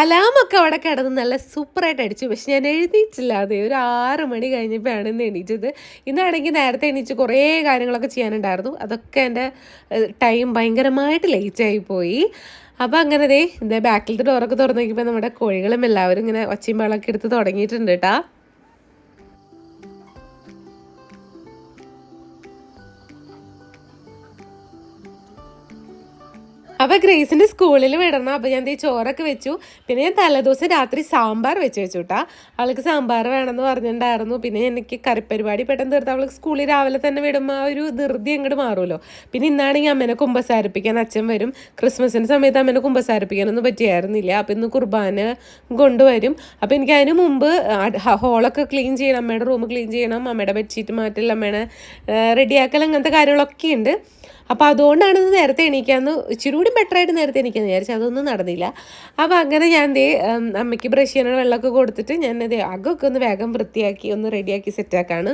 അലാമൊക്കെ അവിടെ കിടന്ന് നല്ല സൂപ്പറായിട്ട് അടിച്ചു. പക്ഷെ ഞാൻ എഴുതിയിട്ടില്ല അതെ ഒരു ആറ് മണി കഴിഞ്ഞപ്പോഴാണ് ഇന്ന് എണീറ്റത്. ഇന്നാണെങ്കിൽ നേരത്തെ എണീച്ച് കുറേ കാര്യങ്ങളൊക്കെ ചെയ്യാനുണ്ടായിരുന്നു. അതൊക്കെ എന്റെ ടൈം ഭയങ്കരമായിട്ട് ലേറ്റായി പോയി. അപ്പോൾ അങ്ങനെ ദേ ഇതേ ബാക്കിലത്തെ ഡോറൊക്കെ തുറന്നു നോക്കിയപ്പോൾ നമ്മുടെ കോഴികളും എല്ലാവരും ഇങ്ങനെ ഒച്ചയും വെള്ളമൊക്കെ എടുത്ത് തുടങ്ങിയിട്ടുണ്ട് കേട്ടോ അപ്പോൾ ഗ്രേസിന്റെ സ്കൂളിൽ വിടണം. അപ്പോൾ ഞാൻ ചോറൊക്കെ വെച്ചു. പിന്നെ ഞാൻ തലേദിവസം രാത്രി സാമ്പാർ വെച്ച് വെച്ചു കേട്ടാ അവൾക്ക് സാമ്പാർ വേണമെന്ന് പറഞ്ഞിട്ടുണ്ടായിരുന്നു. പിന്നെ എനിക്ക് കറിപ്പരിപാടി പെട്ടെന്ന് തീർത്ത് അവൾക്ക് സ്കൂളിൽ രാവിലെ തന്നെ വിടുമ്പോൾ ആ ഒരു ധൃതി അങ്ങോട്ട് മാറുമല്ലോ. പിന്നെ ഇന്നാണെങ്കിൽ അമ്മനെ കുമ്പസാരിപ്പിക്കാൻ അച്ഛൻ വരും. ക്രിസ്മസിന്റെ സമയത്ത് അമ്മനെ കുമ്പസാരിപ്പിക്കാനൊന്നും പറ്റിയായിരുന്നില്ല. അപ്പോൾ ഇന്ന് കുർബാന കൊണ്ടുവരും. അപ്പോൾ എനിക്ക് അതിന് മുമ്പ് ഹോളൊക്കെ ക്ലീൻ ചെയ്യണം. അമ്മയുടെ റൂം ക്ലീൻ ചെയ്യണം. അമ്മയുടെ ബെഡ്ഷീറ്റ് മാറ്റൽ അമ്മയുടെ റെഡിയാക്കൽ അങ്ങനത്തെ കാര്യങ്ങളൊക്കെ ഉണ്ട് അപ്പോൾ അതുകൊണ്ടാണ് ഇത് നേരത്തെ എണീക്കാന്ന് ഇച്ചിരി കൂടി ബെറ്റർ ആയിട്ട് നേരത്തെ എണീക്കാന്ന് വിചാരിച്ചു അതൊന്നും നടന്നില്ല. അപ്പോൾ അങ്ങനെ ഞാൻ ദേ അമ്മയ്ക്ക് ബ്രഷ് ചെയ്യാനുള്ള വെള്ളമൊക്കെ കൊടുത്തിട്ട് ദേ അകമൊക്കെ ഒന്ന് വേഗം വൃത്തിയാക്കി ഒന്ന് റെഡിയാക്കി സെറ്റാക്കാണ്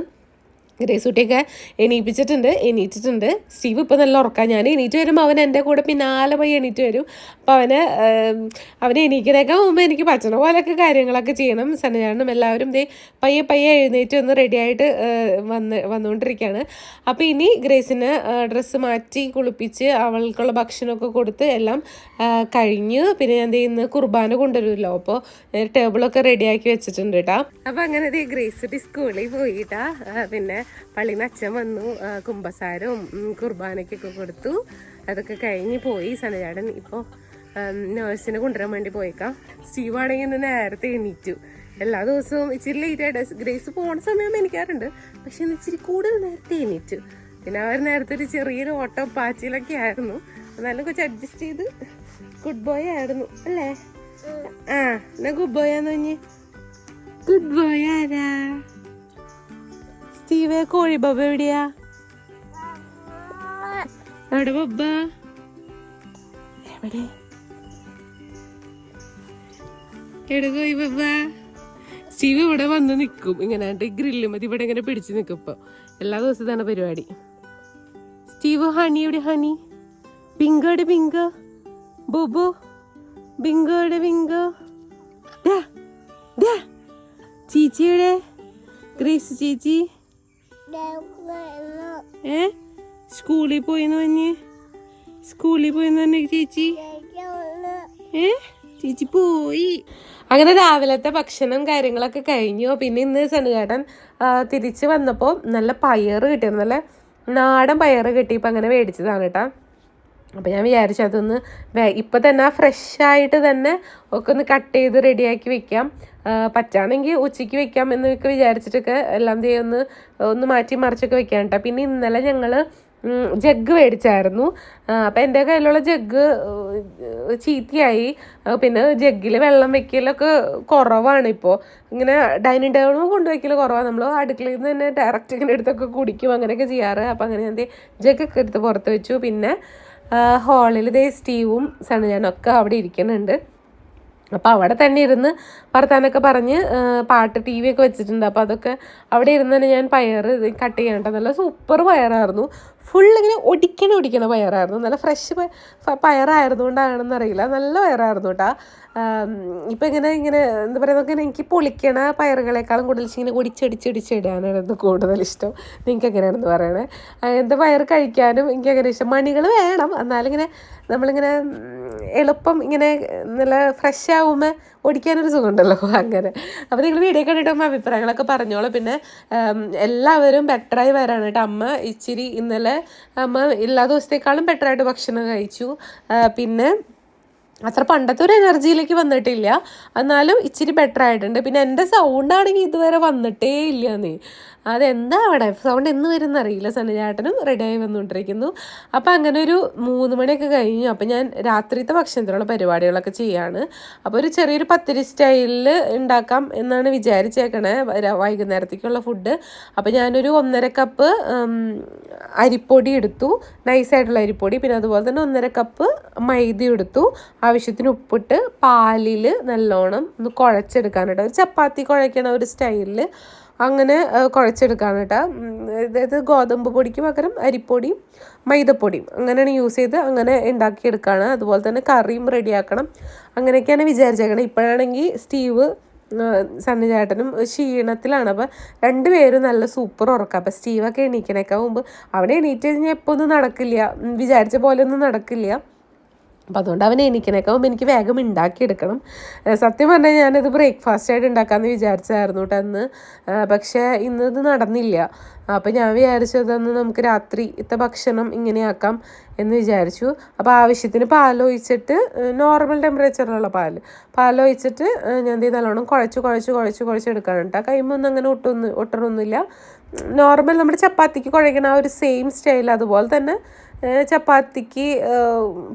ഗ്രേസൂട്ടിയൊക്കെ എണീപ്പിച്ചിട്ടുണ്ട് എണീറ്റിട്ടുണ്ട്. സ്റ്റീവ് ഇപ്പോൾ നല്ല ഉറക്കാം. ഞാൻ എണീറ്റ് വരുമ്പോൾ അവൻ എന്റെ കൂടെ പിന്നാലെ പോയി എണീറ്റ് വരും. അപ്പോൾ അവന് അവനെ എണീക്കുന്നതൊക്കെ മുമ്പ് എനിക്ക് പച്ചണ പോലെയൊക്കെ കാര്യങ്ങളൊക്കെ ചെയ്യണം. സന്നജാനും എല്ലാവരും ദേ പയ്യെ പയ്യെ എഴുന്നേറ്റ് ഒന്ന് റെഡിയായിട്ട് വന്ന് വന്നുകൊണ്ടിരിക്കുകയാണ് അപ്പോൾ ഇനി ഗ്രേസിന് ഡ്രസ്സ് മാറ്റി കുളിപ്പിച്ച് അവൾക്കുള്ള ഭക്ഷണമൊക്കെ കൊടുത്ത് എല്ലാം കഴിഞ്ഞ് പിന്നെ ഞാൻ ദേ ഇന്ന് കുർബാന കൊണ്ടുവരുമല്ലോ. അപ്പോൾ ടേബിളൊക്കെ റെഡിയാക്കി വെച്ചിട്ടുണ്ട് കേട്ടോ അപ്പോൾ അങ്ങനെ ദേ ഗ്രേസ് സ്കൂളിൽ പോയിട്ടാ പിന്നെ പള്ളിയിൽ നിന്ന് അച്ഛൻ വന്നു കുമ്പസാരവും കുർബാനയ്ക്കൊക്കെ കൊടുത്തു. അതൊക്കെ കഴിഞ്ഞ് പോയി. സനചാടൻ ഇപ്പോൾ നേഴ്സിനെ കൊണ്ടുവരാൻ വേണ്ടി പോയേക്കാം. സ്റ്റീവാണെങ്കിൽ ഇന്ന് നേരത്തെ എണീറ്റു. എല്ലാ ദിവസവും ഇച്ചിരി ലേറ്റ് ആയിട്ട് ഗ്രേസ് പോകുന്ന സമയം എനിക്കാറുണ്ട്. പക്ഷെ ഇന്ന് ഇച്ചിരി കൂടുതൽ നേരത്തെ എണീറ്റു. പിന്നെ അവർ നേരത്തെ ഒരു ചെറിയൊരു ഓട്ടോ പാച്ചിലൊക്കെ ആയിരുന്നു. എന്നാലും കുറച്ച് അഡ്ജസ്റ്റ് ചെയ്ത് ഗുഡ് ബോയ് ആയിരുന്നു. അല്ലേ? ആ എന്നാ ഗുഡ് ബോയ് ആന്ന് പറഞ്ഞ്? ഗുഡ് ബോയ് ആരാ? സ്റ്റീവേ കോഴി ബബ എവിടെയാ? എവിടെ ബബ്ബ. എവിടെ? എവിടെ കോഴി സ്റ്റീവ് ഇവിടെ വന്ന് നിൽക്കും ഇങ്ങനെ ഗ്രില്ല് മതി. ഇവിടെ ഇങ്ങനെ പിടിച്ചു നിൽക്കും ഇപ്പൊ. എല്ലാ ദിവസവും തന്നെ പരിപാടി. സ്റ്റീവ് ഹണി എവിടെ? ഹണി. ബിങ്കോടെ ബിങ്കോ. ബോബോ. ബിങ്കോടെ ബിങ്കോ. ചീച്ചിയുടെ ഗ്രേസ് ചേച്ചി. ഏ സ്കൂളിൽ പോയിന്ന് പറഞ്ഞ് സ്കൂളിൽ പോയിന്ന് പറഞ്ഞ ചേച്ചി ഏ ചേച്ചി പോയി അങ്ങനെ രാവിലത്തെ ഭക്ഷണം കാര്യങ്ങളൊക്കെ കഴിഞ്ഞു. പിന്നെ ഇന്ന് സനുകേട്ടൻ തിരിച്ചു വന്നപ്പോൾ നല്ല പയറ് കിട്ടിയിരുന്നു നല്ല നാടൻ പയറ് കിട്ടിയപ്പോൾ അങ്ങനെ മേടിച്ചതാണ് കേട്ടോ. അപ്പോൾ ഞാൻ വിചാരിച്ചു അതൊന്ന് ഇപ്പം തന്നെ ആ ഫ്രഷ് ആയിട്ട് തന്നെ ഒക്കെ ഒന്ന് കട്ട് ചെയ്ത് റെഡിയാക്കി വെക്കാം. പറ്റാണെങ്കിൽ ഉച്ചയ്ക്ക് വെക്കാം എന്നൊക്കെ വിചാരിച്ചിട്ടൊക്കെ എല്ലാം ദേ ഒന്ന് ഒന്ന് മാറ്റി മറിച്ചൊക്കെ വെക്കാം കേട്ടോ പിന്നെ ഇന്നലെ ഞങ്ങൾ ജഗ് മേടിച്ചായിരുന്നു. അപ്പം എന്റെ കയ്യിലുള്ള ജഗ് ചീത്തയായി. പിന്നെ ജഗ്ഗിൽ വെള്ളം വെക്കലൊക്കെ കുറവാണ് ഇപ്പോൾ ഇങ്ങനെ ഡൈനിങ് ടേബിളിൽ കൊണ്ടുവയ്ക്കൽ കുറവാണ് നമ്മൾ അടുക്കളയിൽ നിന്ന് തന്നെ ഡയറക്റ്റ് ഇങ്ങനെ എടുത്തൊക്കെ കുടിക്കും അങ്ങനെയൊക്കെ ചെയ്യാറ്. അപ്പം അങ്ങനെ ഞാൻ ജഗ്ഗൊക്കെ എടുത്ത് പുറത്ത് വെച്ചു. പിന്നെ ഹാളിൽ ദേ സ്റ്റീവും സണ്ണിജാനൊക്കെ അവിടെ ഇരിക്കുന്നുണ്ട്. അപ്പോൾ അവിടെ തന്നെ ഇരുന്ന് വർത്താനൊക്കെ പറഞ്ഞ് പാട്ട് ടി വി ഒക്കെ വെച്ചിട്ടുണ്ട്. അപ്പോൾ അതൊക്കെ അവിടെ ഇരുന്ന് തന്നെ ഞാൻ പയർ കട്ട് ചെയ്യാൻ നല്ല സൂപ്പർ പയറായിരുന്നു. ഫുൾ ഇങ്ങനെ ഒടിക്കണ ഒടിക്കണ പയറായിരുന്നു. നല്ല ഫ്രഷ് പയറായിരുന്നു കൊണ്ടാണെന്ന് അറിയില്ല നല്ല പയറായിരുന്നു കേട്ടോ ഇപ്പം ഇങ്ങനെ ഇങ്ങനെ എന്താ പറയുക നമുക്ക് എനിക്ക് പൊളിക്കണ പയറുകളെക്കാളും കൂടുതൽ ഇങ്ങനെ ഒടിച്ചൊടിച്ചൊടിച്ചിടാനായിരുന്നു കൂടുതൽ ഇഷ്ടം. നിങ്ങൾക്ക് എങ്ങനെയാണെന്ന് പറയണേ? എന്താ പയർ കഴിക്കാനും എനിക്ക് അങ്ങനെ ഇഷ്ടം? മണികൾ വേണം. എന്നാലും ഇങ്ങനെ നമ്മളിങ്ങനെ എളുപ്പം ഇങ്ങനെ നല്ല ഫ്രഷ് ആവുമ്പോൾ ഓടിക്കാനൊരു സുഖമുണ്ടല്ലോ അങ്ങനെ. അപ്പോൾ നിങ്ങൾ വീഡിയോ കണ്ടിട്ട് അമ്മ അഭിപ്രായങ്ങളൊക്കെ പറഞ്ഞോളൂ. പിന്നെ എല്ലാവരും ബെറ്ററായി വരാനായിട്ട് അമ്മ. ഇച്ചിരി ഇന്നലെ അമ്മ എല്ലാ ദിവസത്തേക്കാളും ബെറ്ററായിട്ട് ഭക്ഷണം കഴിച്ചു. പിന്നെ അത്ര പണ്ടത്തെ ഒരു എനർജിയിലേക്ക് വന്നിട്ടില്ല. എന്നാലും ഇച്ചിരി ബെറ്റർ ആയിട്ടുണ്ട്. പിന്നെ എന്റെ സൗണ്ട് ആണെങ്കിൽ ഇതുവരെ വന്നിട്ടേ ഇല്ല നീ അതെന്താ അവിടെ സൗണ്ട് എന്ന് വരുന്ന അറിയില്ല. സന്നിചേട്ടനും റെഡിയായി വന്നുകൊണ്ടിരിക്കുന്നു. അപ്പം അങ്ങനെ ഒരു മൂന്ന് മണിയൊക്കെ കഴിഞ്ഞു. അപ്പം ഞാൻ രാത്രിത്തെ ഭക്ഷണത്തിനുള്ള പരിപാടികളൊക്കെ ചെയ്യാണ്. അപ്പോൾ ഒരു ചെറിയൊരു പത്തിരി സ്റ്റൈലിൽ ഉണ്ടാക്കാം എന്നാണ് വിചാരിച്ചേക്കണേ. വൈകുന്നേരത്തേക്കുള്ള ഫുഡ് അപ്പോൾ ഞാനൊരു ഒന്നര കപ്പ് അരിപ്പൊടി എടുത്തു. നൈസായിട്ടുള്ള അരിപ്പൊടി. പിന്നെ അതുപോലെ തന്നെ ഒന്നര കപ്പ് മൈദ എടുത്തു. ആവശ്യത്തിന് ഉപ്പിട്ട് പാലിൽ നല്ലോണം ഒന്ന് കുഴച്ചെടുക്കാനായിട്ട് ഒരു ചപ്പാത്തി കുഴയ്ക്കണ ഒരു സ്റ്റൈലിൽ അങ്ങനെ കുഴച്ചെടുക്കാൻ കേട്ടോ. അതായത് ഗോതമ്പ് പൊടിക്ക് പകരം അരിപ്പൊടിയും മൈദപ്പൊടിയും അങ്ങനെയാണ് യൂസ് ചെയ്ത് അങ്ങനെ ഉണ്ടാക്കിയെടുക്കുകയാണ് അതുപോലെ തന്നെ കറിയും റെഡിയാക്കണം. അങ്ങനെയൊക്കെയാണ് വിചാരിച്ചേക്കണം. ഇപ്പോഴാണെങ്കിൽ സ്റ്റീവ് സണ്ണി ചേട്ടനും ക്ഷീണത്തിലാണ്. അപ്പം രണ്ടുപേരും നല്ല സൂപ്പർ ഉറക്കം. അപ്പം സ്റ്റീവൊക്കെ എണീക്കണേക്കാൾ മുമ്പ്. അവിടെ എണീറ്റ് കഴിഞ്ഞാൽ എപ്പോൾ ഒന്നും നടക്കില്ല. വിചാരിച്ച പോലെ ഒന്നും നടക്കില്ല. അപ്പം അതുകൊണ്ട് അവൻ എനിക്കിനേക്കാവും എനിക്ക് വേഗം ഉണ്ടാക്കിയെടുക്കണം സത്യം പറഞ്ഞാൽ ഞാനത് ബ്രേക്ക്ഫാസ്റ്റ് ആയിട്ട് ഉണ്ടാക്കാമെന്ന് വിചാരിച്ചായിരുന്നു കേട്ടോ അന്ന്. പക്ഷേ ഇന്നത് നടന്നില്ല. അപ്പം ഞാൻ വിചാരിച്ചു അതൊന്ന് നമുക്ക് രാത്രി ഇത്തെ ഭക്ഷണം ഇങ്ങനെയാക്കാം എന്ന് വിചാരിച്ചു. അപ്പോൾ ആവശ്യത്തിന് പാലൊഴിച്ചിട്ട് നോർമൽ ടെമ്പറേച്ചറിലുള്ള പാൽ പാലൊഴിച്ചിട്ട് ഞാൻ ദേ നല്ലോണം കുഴച്ച് കുഴച്ച് കുഴച്ച് കുഴച്ചെടുക്കാണ് കേട്ടോ കൈമൊന്നും അങ്ങനെ ഒട്ടൊന്നും ഒട്ടണമൊന്നുമില്ല നോർമൽ നമ്മുടെ ചപ്പാത്തിക്ക് കുഴയ്ക്കണ ആ ഒരു സെയിം സ്റ്റൈൽ അതുപോലെ തന്നെ ചപ്പാത്തിക്ക്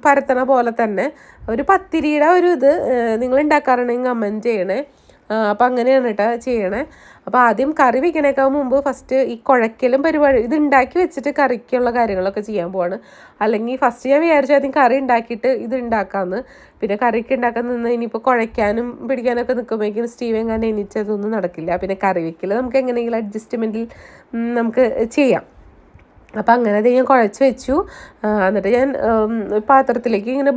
പരത്തണ പോലെ തന്നെ ഒരു പത്തിരിയുടെ ഒരു ഇത് നിങ്ങൾ ഉണ്ടാക്കാറുണ്ടെങ്കിൽ കമന്റ് ചെയ്യണേ. അപ്പം അങ്ങനെയാണ് കേട്ടോ ചെയ്യണേ. അപ്പോൾ ആദ്യം കറി വെക്കണേക്കാൾ മുമ്പ് ഫസ്റ്റ് ഈ കുഴക്കലും പരിപാടി ഇത് ഉണ്ടാക്കി വെച്ചിട്ട് കറിക്കുള്ള കാര്യങ്ങളൊക്കെ ചെയ്യാൻ പോവാണ്. അല്ലെങ്കിൽ ഫസ്റ്റ് ഞാൻ വിചാരിച്ചു ആദ്യം കറി ഉണ്ടാക്കിയിട്ട് ഇത് ഉണ്ടാക്കാമെന്ന് പിന്നെ കറിക്ക് ഉണ്ടാക്കാൻ നിന്ന് ഇനിയിപ്പോൾ കുഴയ്ക്കാനും പിടിക്കാനൊക്കെ നിൽക്കുമ്പോഴേക്കും സ്റ്റീവ് എങ്ങാനും എണീച്ചതൊന്നും നടക്കില്ല. പിന്നെ കറി വെക്കൽ നമുക്ക് എങ്ങനെയെങ്കിലും അഡ്ജസ്റ്റ്മെന്റിൽ നമുക്ക് ചെയ്യാം. അപ്പം അങ്ങനെ അത് ഞാൻ കുഴച്ച് വെച്ചു. എന്നിട്ട് ഞാൻ പാത്രത്തിലേക്ക് ഇങ്ങനെ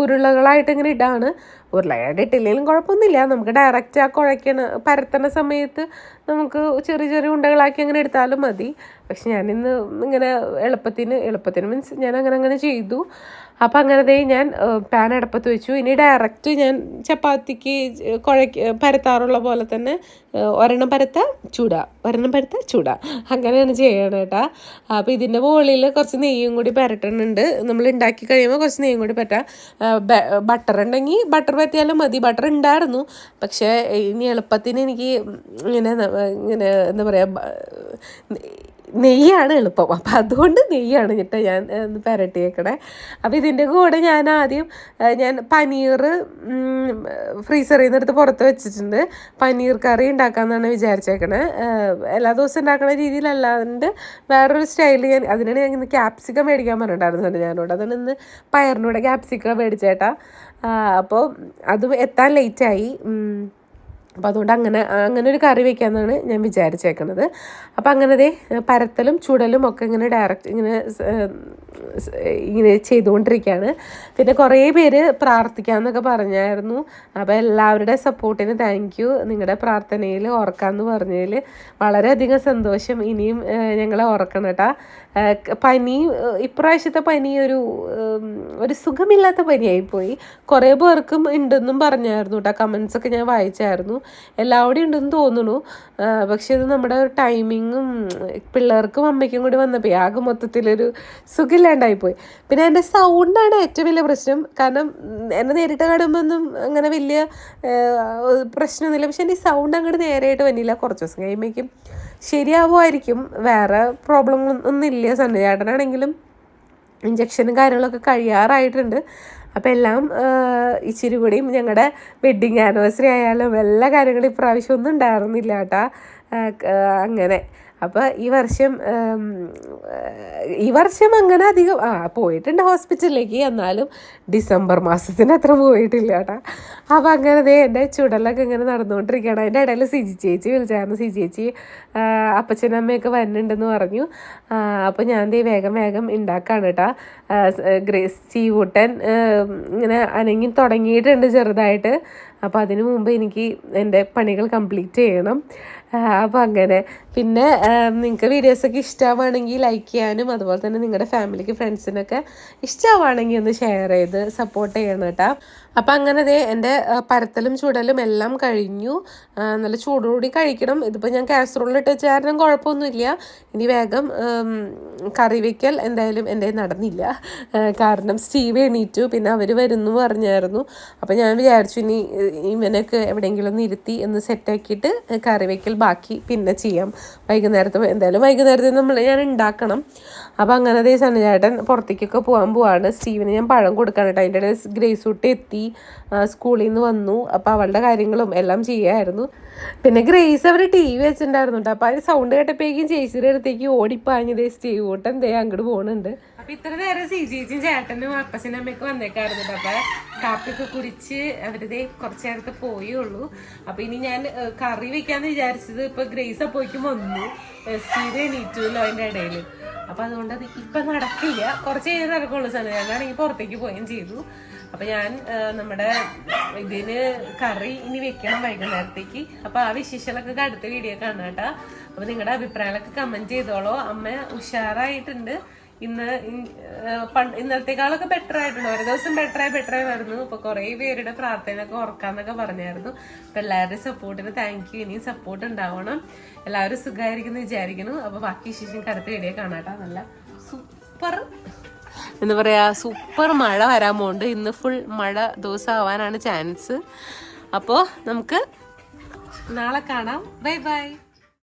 ഉരുളകളായിട്ട് ഇങ്ങനെ ഇടാണ്. ഉരുളയായിട്ട് ഇട്ടില്ലെങ്കിലും കുഴപ്പമൊന്നുമില്ല. നമുക്ക് ഡയറക്റ്റ് ആ കുഴക്കണ പരത്തണ സമയത്ത് നമുക്ക് ചെറിയ ചെറിയ ഉണ്ടകളാക്കി അങ്ങനെ എടുത്താലും മതി. പക്ഷെ ഞാനിന്ന് ഇങ്ങനെ എളുപ്പത്തിന് എളുപ്പത്തിന് മീൻസ് ഞാൻ അങ്ങനെ അങ്ങനെ ചെയ്തു. അപ്പം അങ്ങനെ ദേ ഞാൻ പാൻ അടുപ്പത്ത് വെച്ചു. ഇനി ഡയറക്റ്റ് ഞാൻ ചപ്പാത്തിക്ക് കുഴയ്ക്ക് പരത്താറുള്ള പോലെ തന്നെ ഒരെണ്ണം പരത്ത ചൂട. ഒരെണ്ണം പരത്ത ചൂട. അങ്ങനെയാണ് ചെയ്യണം കേട്ടാ. അപ്പോൾ ഇതിന്റെ മുകളിൽ കുറച്ച് നെയ്യും കൂടി പരട്ടണുണ്ട്. നമ്മൾ ഉണ്ടാക്കി കഴിയുമ്പോൾ കുറച്ച് നെയ്യും കൂടി പറ്റാം. ബട്ടർ ഉണ്ടെങ്കിൽ ബട്ടർ പറ്റിയാലും മതി. ബട്ടർ ഉണ്ടായിരുന്നു പക്ഷേ ഇനി എളുപ്പത്തിന് എനിക്ക് ഇങ്ങനെ ഇങ്ങനെ എന്താ പറയുക നെയ്യാണ് എളുപ്പം. അപ്പം അതുകൊണ്ട് നെയ്യാണ് കേട്ടോ ഞാൻ ഒന്ന് പുരട്ടിയേക്കണേ. അപ്പോൾ ഇതിന്റെ കൂടെ ഞാൻ ആദ്യം ഞാൻ പനീർ ഫ്രീസറിൽ നിന്ന് എടുത്ത് പുറത്ത് വെച്ചിട്ടുണ്ട്. പനീർ കറി ഉണ്ടാക്കാമെന്നാണ് വിചാരിച്ചേക്കണേ. എല്ലാ ദിവസവും ഉണ്ടാക്കുന്ന രീതിയിലല്ലാണ്ട് വേറൊരു സ്റ്റൈലിൽ ഞാൻ അതിനാണ് ഞാൻ ഇന്ന് ക്യാപ്സിക്കം മേടിക്കാൻ പറഞ്ഞിട്ടുണ്ടായിരുന്നു ഞാനോട്. അതാണ് ഇന്ന് പയറിനൂടെ ക്യാപ്സിക്കം മേടിച്ചേട്ടാ. അപ്പോൾ അത് എത്താൻ ലേറ്റായി അപ്പോൾ അതുകൊണ്ട് അങ്ങനെ അങ്ങനെ ഒരു കറി വെക്കാമെന്നാണ് ഞാൻ വിചാരിച്ചേക്കുന്നത് അപ്പോൾ അങ്ങനെ ദേ പരത്തലും ചുടലും ഒക്കെ ഇങ്ങനെ ഡയറക്റ്റ് ഇങ്ങനെ ഇങ്ങനെ ചെയ്തുകൊണ്ടിരിക്കുകയാണ് പിന്നെ കുറേ പേര് പ്രാർത്ഥിക്കാമെന്നൊക്കെ പറഞ്ഞായിരുന്നു. അപ്പോൾ എല്ലാവരുടെ സപ്പോർട്ടിന് താങ്ക് യു നിങ്ങളുടെ പ്രാർത്ഥനയിൽ ഓർക്കാമെന്ന് പറഞ്ഞതിൽ വളരെയധികം സന്തോഷം. ഇനിയും ഞങ്ങളെ ഓർക്കണം കേട്ടോ. പനി ഇപ്രാവശ്യത്തെ പനി ഒരു ഒരു സുഖമില്ലാത്ത പനിയായിപ്പോയി. കുറേ പേർക്കും ഉണ്ടെന്നും പറഞ്ഞായിരുന്നു കേട്ടോ. കമൻസൊക്കെ ഞാൻ വായിച്ചായിരുന്നു. എല്ലാവരുടെയും ഉണ്ടെന്ന് തോന്നുന്നു. പക്ഷെ ഇത് നമ്മുടെ ടൈമിങ്ങും പിള്ളേർക്കും അമ്മയ്ക്കും കൂടി വന്നപ്പോൾ ആകെ മൊത്തത്തിലൊരു സുഖമില്ലാണ്ടായിപ്പോയി പിന്നെ എന്റെ സൗണ്ടാണ് ഏറ്റവും വലിയ പ്രശ്നം. കാരണം എന്നെ നേരിട്ട് കാണുമ്പോഴൊന്നും അങ്ങനെ വലിയ പ്രശ്നമൊന്നുമില്ല. പക്ഷെ എന്റെ സൗണ്ട് അങ്ങോട്ട് നേരെയായിട്ട് വന്നില്ല. കുറച്ച് ദിവസം കഴിയുമ്പോഴേക്കും ശരിയാവുമായിരിക്കും. വേറെ പ്രോബ്ലം ഒന്നും ഇല്ല സന്നിചേട്ടനാണെങ്കിലും ഇഞ്ചക്ഷനും കാര്യങ്ങളൊക്കെ കഴിയാറായിട്ടുണ്ട്. അപ്പോൾ എല്ലാം ഇച്ചിരി കൂടിയും ഞങ്ങളുടെ വെഡ്ഡിങ് ആനിവേഴ്സറി ആയാലും എല്ലാ കാര്യങ്ങളും ഇപ്രാവശ്യം ഒന്നും ഉണ്ടായിരുന്നില്ല കേട്ടാ. അങ്ങനെ. അപ്പോൾ ഈ വർഷം ഈ വർഷം അങ്ങനെ അധികം ആ പോയിട്ടുണ്ട് ഹോസ്പിറ്റലിലേക്ക്. എന്നാലും ഡിസംബർ മാസത്തിന് അത്ര പോയിട്ടില്ല കേട്ടാ. അപ്പോൾ അങ്ങനെ ദേ എന്റെ ചുടലൊക്കെ ഇങ്ങനെ നടന്നുകൊണ്ടിരിക്കുകയാണ്. അതിന്റെ ഇടയിൽ സിജി ചേച്ചി വിളിച്ചായിരുന്നു. സിജി ചേച്ചി അപ്പച്ചനമ്മയൊക്കെ അപ്പച്ചനും വരുന്നുണ്ടെന്ന് പറഞ്ഞു. അപ്പോൾ ഞാൻ ദേ വേഗം വേഗം ഉണ്ടാക്കാണ് കേട്ടോ. ഗ്രേസ് ചീവൂട്ടൻ ഇങ്ങനെ അനങ്ങി തുടങ്ങിയിട്ടുണ്ട് ചെറുതായിട്ട്. അപ്പോൾ അതിനു മുമ്പ് എനിക്ക് എന്റെ പണികൾ കംപ്ലീറ്റ് ചെയ്യണം. അപ്പോൾ അങ്ങനെ പിന്നെ നിങ്ങൾക്ക് വീഡിയോസൊക്കെ ഇഷ്ടമാവുകയാണെങ്കിൽ ലൈക്ക് ചെയ്യാനും അതുപോലെ തന്നെ നിങ്ങളുടെ ഫാമിലിക്ക് ഫ്രണ്ട്സിനൊക്കെ ഇഷ്ടമാവുകയാണെങ്കിൽ ഒന്ന് ഷെയർ ചെയ്ത് സപ്പോർട്ട് ചെയ്യണം കേട്ടോ. അപ്പം അങ്ങനെ ദേ എന്റെ പരത്തലും ചുടലും എല്ലാം കഴിഞ്ഞു. നല്ല ചൂടോടി കഴിക്കണം. ഇതിപ്പോൾ ഞാൻ കാസറോളിലിട്ട് വെച്ച കാരണം കുഴപ്പമൊന്നുമില്ല ഇനി വേഗം കറി വയ്ക്കൽ എന്തായാലും എന്റെ നടന്നില്ല. കാരണം സ്റ്റീവ് എണീറ്റു. പിന്നെ അവർ വരുന്നു പറഞ്ഞായിരുന്നു. അപ്പോൾ ഞാൻ വിചാരിച്ചു ഇനി ഇവനൊക്കെ എവിടെയെങ്കിലും ഒന്ന് ഇരുത്തി ഒന്ന് സെറ്റാക്കിയിട്ട് കറി വയ്ക്കൽ ബാക്കി പിന്നെ ചെയ്യാം. വൈകുന്നേരത്ത് എന്തായാലും വൈകുന്നേരത്ത് നമ്മൾ ഞാൻ ഉണ്ടാക്കണം. അപ്പോൾ അങ്ങനെ അതേ സണ്ണിചേട്ടൻ പുറത്തേക്കൊക്കെ പോകാൻ പോവാണ്. സ്റ്റീവിന് ഞാൻ പഴം കൊടുക്കാൻ കേട്ടോ അതിന്റെ ഇടയിൽ ഗ്രേസ് എത്തി സ്കൂളിൽ നിന്ന് വന്നു. അപ്പോൾ അവളുടെ കാര്യങ്ങളും എല്ലാം ചെയ്യായിരുന്നു. പിന്നെ ഗ്രേസ് അവർ ടി വി വെച്ചിട്ടുണ്ടായിരുന്നു കേട്ടോ അപ്പോൾ അത് സൗണ്ട് കേട്ടപ്പോഴേക്കും ചേച്ചിയുടെ അടുത്തേക്ക് ഓടിപ്പാഞ്ഞത് സ്റ്റീവ് കൂട്ടൻ ദേ അങ്ങോട്ട് പോകുന്നുണ്ട് അപ്പൊ ഇത്ര നേരം സി ചേച്ചിയും ചേട്ടനും അപ്പച്ചനും അമ്മയൊക്കെ വന്നേക്കായിരുന്നു. അപ്പൊ കാപ്പിയൊക്കെ കുടിച്ച് അവരുടെ കുറച്ചു നേരത്തെ പോയേ ഉള്ളൂ. അപ്പൊ ഇനി ഞാൻ കറി വെക്കാന്ന് വിചാരിച്ചത് ഇപ്പൊ ഗ്രേസ് അപ്പോയിക്കും വന്നു. സ്റ്റീവ് എണീറ്റുല്ലോ അതിന്റെ ഇടയിൽ അപ്പൊ അതുകൊണ്ട് അത് ഇപ്പൊ നടക്കില്ല. കുറച്ച് കഴിഞ്ഞ് നടക്കുള്ളൂ സമയം ഞാനാണെങ്കിൽ പുറത്തേക്ക് പോവുകയും ചെയ്തു. അപ്പൊ ഞാൻ നമ്മുടെ ഇതിന് കറി ഇനി വെക്കണം വൈകുന്നേരത്തേക്ക്. അപ്പൊ ആ വിശേഷങ്ങളൊക്കെ അടുത്ത വീഡിയോ കാണാം അപ്പൊ നിങ്ങളുടെ അഭിപ്രായങ്ങളൊക്കെ കമന്റ് ചെയ്തോളോ. അമ്മ ഉഷാറായിട്ടുണ്ട്. ഇന്ന് ഇന്നത്തേക്കാളൊക്കെ ബെറ്റർ ആയിട്ടുണ്ട് ഓരോ ദിവസം ബെറ്റർ ആയി വരുന്നു. അപ്പൊ കുറെ പേരുടെ പ്രാർത്ഥനയൊക്കെ ഓർക്കാന്നൊക്കെ പറഞ്ഞായിരുന്നു. അപ്പൊ എല്ലാവരുടെയും സപ്പോർട്ടിന് താങ്ക് യു ഇനിയും സപ്പോർട്ട് ഉണ്ടാവണം. എല്ലാവരും സുഖമായിരിക്കുന്നു വിചാരിക്കുന്നു. അപ്പൊ ബാക്കി ശേഷം കറുത്ത വീഡിയോ കാണാട്ടോ നല്ല സൂപ്പർ എന്താ പറയാ സൂപ്പർ മഴ വരാൻ പോകുന്നുണ്ട് ഇന്ന് ഫുൾ മഴ ദിവസം ആവാനാണ് ചാൻസ് അപ്പോൾ നമുക്ക് നാളെ കാണാം. Bye bye